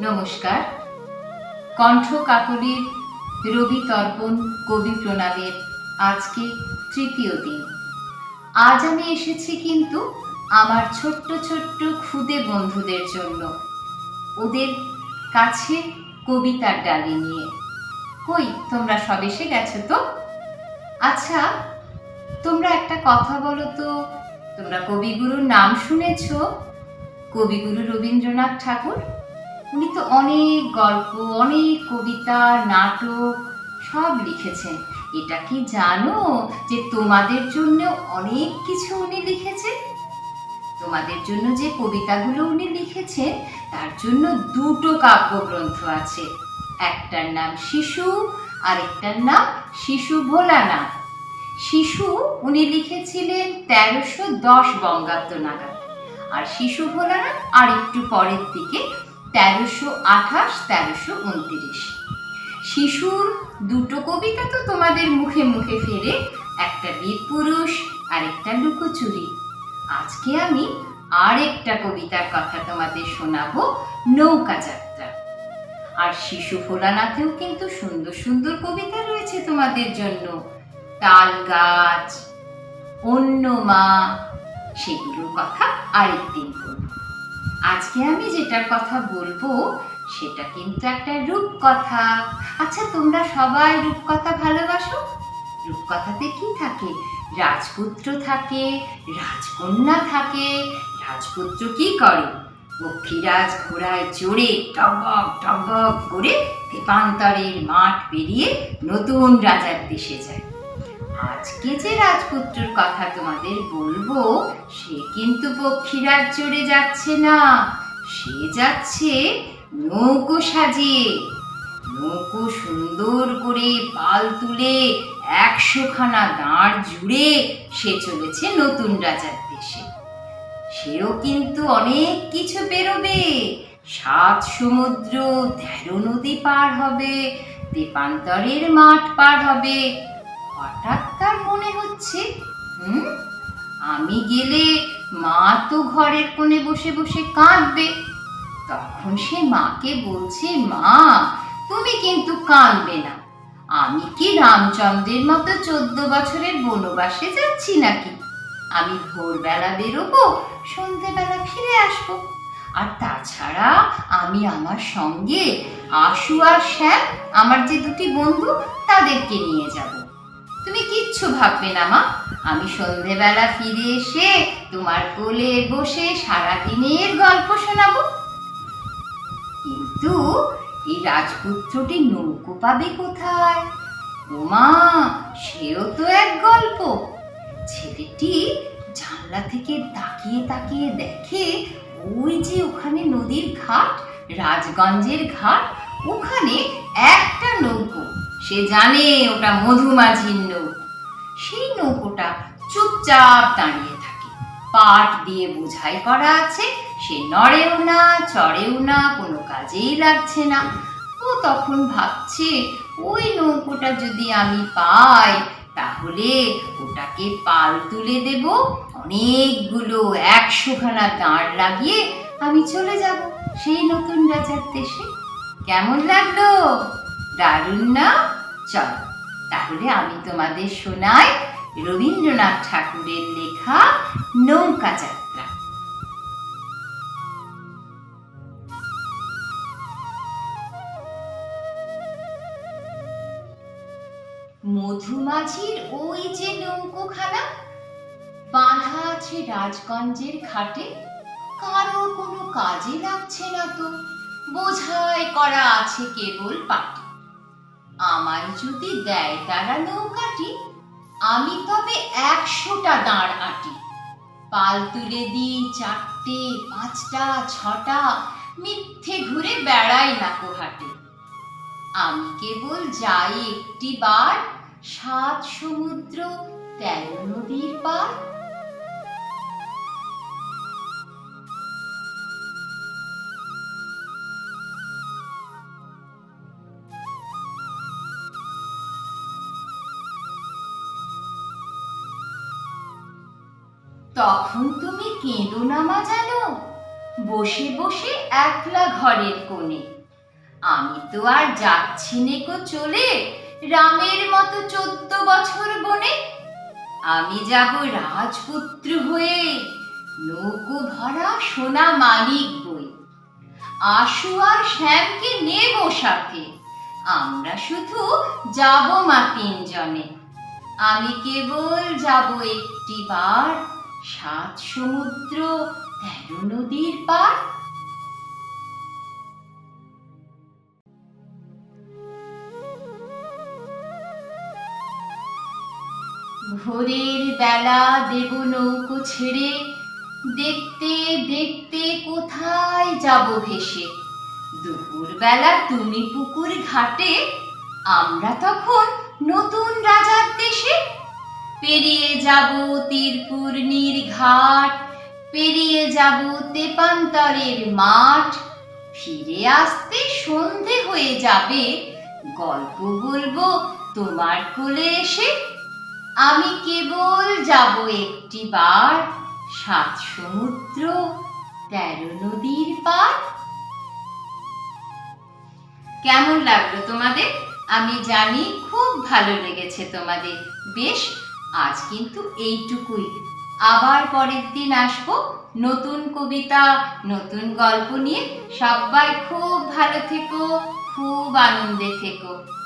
নমস্কার। কণ্ঠ কাকলির রবি তর্পণ কবি প্রণামের আজকে তৃতীয় দিন। আজ আমি এসেছি কিন্তু আমার ছোট্ট ছোট্ট ক্ষুদে বন্ধুদের জন্য। ওদের কাছে কবিতার ডালি নিয়ে। কই, তোমরা সব এসে গেছো তো? আচ্ছা তোমরা একটা কথা বলো তো। তোমরা কবিগুরুর নাম শুনেছো? কবিগুরু রবীন্দ্রনাথ ঠাকুর? উনি তো অনেক গল্প, অনেক কবিতা, নাটক সব লিখেছেন। এটা কি জানো যে তোমাদের জন্য অনেক কিছু উনি লিখেছেন? তোমাদের জন্য যে কবিতাগুলো উনি লিখেছেন, তার জন্য দুটো কাব্যগ্রন্থ আছে। একটার নাম শিশু, আরেকটার নাম শিশু ভোলানাথ। শিশু উনি লিখেছিলেন তেরোশো দশ বঙ্গাব্দ নাগাদ। আর শিশু ভোলানাথ আর একটু পরের দিকে তেরোশো আঠাশ, তেরোশো উনত্রিশ। শিশুর দুটো কবিতা তো তোমাদের মুখে মুখে ফেরে, একটা বীর পুরুষ আর একটা লুকোচুরি। আজকে আমি আরেকটা কবিতার কথা তোমাদের শোনাবো, নৌকা যাত্রা। আর শিশু ভোলানাথেও কিন্তু সুন্দর সুন্দর কবিতা রয়েছে তোমাদের জন্য। তাল গাছ অন্য মা সেগুলোর কথা আরেকদিন বলব। আজকে আমি যেটার কথা বলব, সেটা কিন্তু একটা রূপকথা। আচ্ছা তোমরা সবাই রূপকথা ভালোবাসো? রূপকথাতে কি থাকে? রাজপুত্র থাকে, রাজকন্যা থাকে, রাজপুত্র কি করে? পক্ষীরাজ ঘোড়ায় চড়ে টগবগ টগবগ করে তেপান্তরের মাঠ পেরিয়ে নতুন রাজার দেশে যায়। আজকে যে রাজপুত্রর কথা তোমাদের বলব, সে কিন্তু পক্ষীরাজ চড়ে যাচ্ছে না। সে যাচ্ছে নৌকো সাজিয়ে। নৌকো সুন্দর করে পাল তুলে একশোখানা দাঁড় জুড়ে সে চলেছে নতুন রাজার দেশে। সেও কিন্তু অনেক কিছু বেরোবে সাত সমুদ্র তেরো নদী পার হবে তেপান্তরের মাঠ পার হবে। হঠাৎ তার মনে হচ্ছে, হুম? আমি গেলে মা তো ঘরের কোণে বসে বসে কাঁদবে। তখন সে মাকে বলছে, মা, তুমি কিন্তু কাঁদবে না। আমি কি রামচন্দ্রের মতো চোদ্দ বছরের বনবাসে যাচ্ছি নাকি? আমি ভোরবেলা বেরোবো, সন্ধেবেলা ফিরে আসব। আর তাছাড়া আমি আমার সঙ্গে আশু আর শ্যাম, আমার যে দুটি বন্ধু, তাদেরকে নিয়ে যাব। তুমি কিচ্ছু ভাববে না, মা। আমি সন্ধেবেলা ফিরে এসে তোমার কোলে বসে সারাদিনের গল্প শোনাবো। কিন্তু এই রাজপুত্রটি নৌকো পাবে কোথায়? ওমা সেও তো এক গল্প। ছেলেটি জানলা থেকে তাকিয়ে তাকিয়ে দেখে ওই যে ওখানে নদীর ঘাট, রাজগঞ্জের ঘাট, ওখানে নৌকো সে জানে ওটা মধুমাঝির নৌকো সেই নৌকোটা চুপচাপ দাঁড়িয়ে থাকে। পাট দিয়ে বোঝাই করা আছে, সে নড়েও না, চড়েও না, কোনো কাজেই লাগছে না। ও তখন ভাবছে, ওই নৌকোটা যদি আমি পাই, তাহলে ওটাকে পাল তুলে দেব, অনেকগুলো একশোখানা দাঁড় লাগিয়ে আমি চলে যাব সেই নতুন রাজার দেশে। কেমন লাগল? দারুণ না? চল। তাহলে আমি তোমাদের শোনাই রবীন্দ্রনাথ ঠাকুরের লেখা নৌকা যাত্রা। মধুমাঝির ওই যে নৌকোখানা, বাঁধা আছে রাজগঞ্জের ঘাটে, কারও কোনো কাজে লাগছে না তো। বোঝাই করা আছে কেবল পাটি আমায় যদি দেয় তারা নৌকাটি, আমি তবে একশোটা দাঁড় আটি। পাল তুলে দিই চারটে, পাঁচটা, ছটা, মিথ্যে ঘুরে বেড়াই না কোহাটে আমি কেবল যাই একটি বার, সাত সমুদ্র, তেরো নদীর পার তখন তুমি কেঁদো না মা জানো? বসে বসে একলা ঘরের কোণে। আমি তো আর যাচ্ছি নেকো চলে, রামের মতো চোদ্দ বছর বনে। আমি যাব রাজপুত্র হয়ে, নৌকো ভরা সোনা মালিক বই। আশু আর শ্যামকে নেব সাথে, আমরা শুধু যাব মা তিনজনে। আমি কেবল যাব একটি বার সাত সমুদ্র, তেরো নদীর পার ভোরের বেলা দেব নৌকো ছেড়ে, দেখতে দেখতে কোথায় যাব ভেসে? দুপুর বেলা তুমি পুকুর ঘাটে, আমরা তখন নতুন রাজার দেশে পেরিয়ে যাব তীরপূর্ণির ঘাট পেরিয়ে যাব তেপান্তরের মাঠ। ফিরে আসতে সন্ধে হয়ে যাবে, গল্প বলব তোমার কোলে এসে। আমি কেবল যাব একটি বার, সাত সমুদ্র, তেরো নদীর পার কেমন লাগল তোমাদের? আমি জানি খুব ভালো লেগেছে তোমাদের। বেশ আজ কিন্তু এইটুকুই। আবার পরের দিন আসব নতুন কবিতা, নতুন গল্প নিয়ে। সবাই খুব ভালো থেকো, খুব আনন্দে থেকো।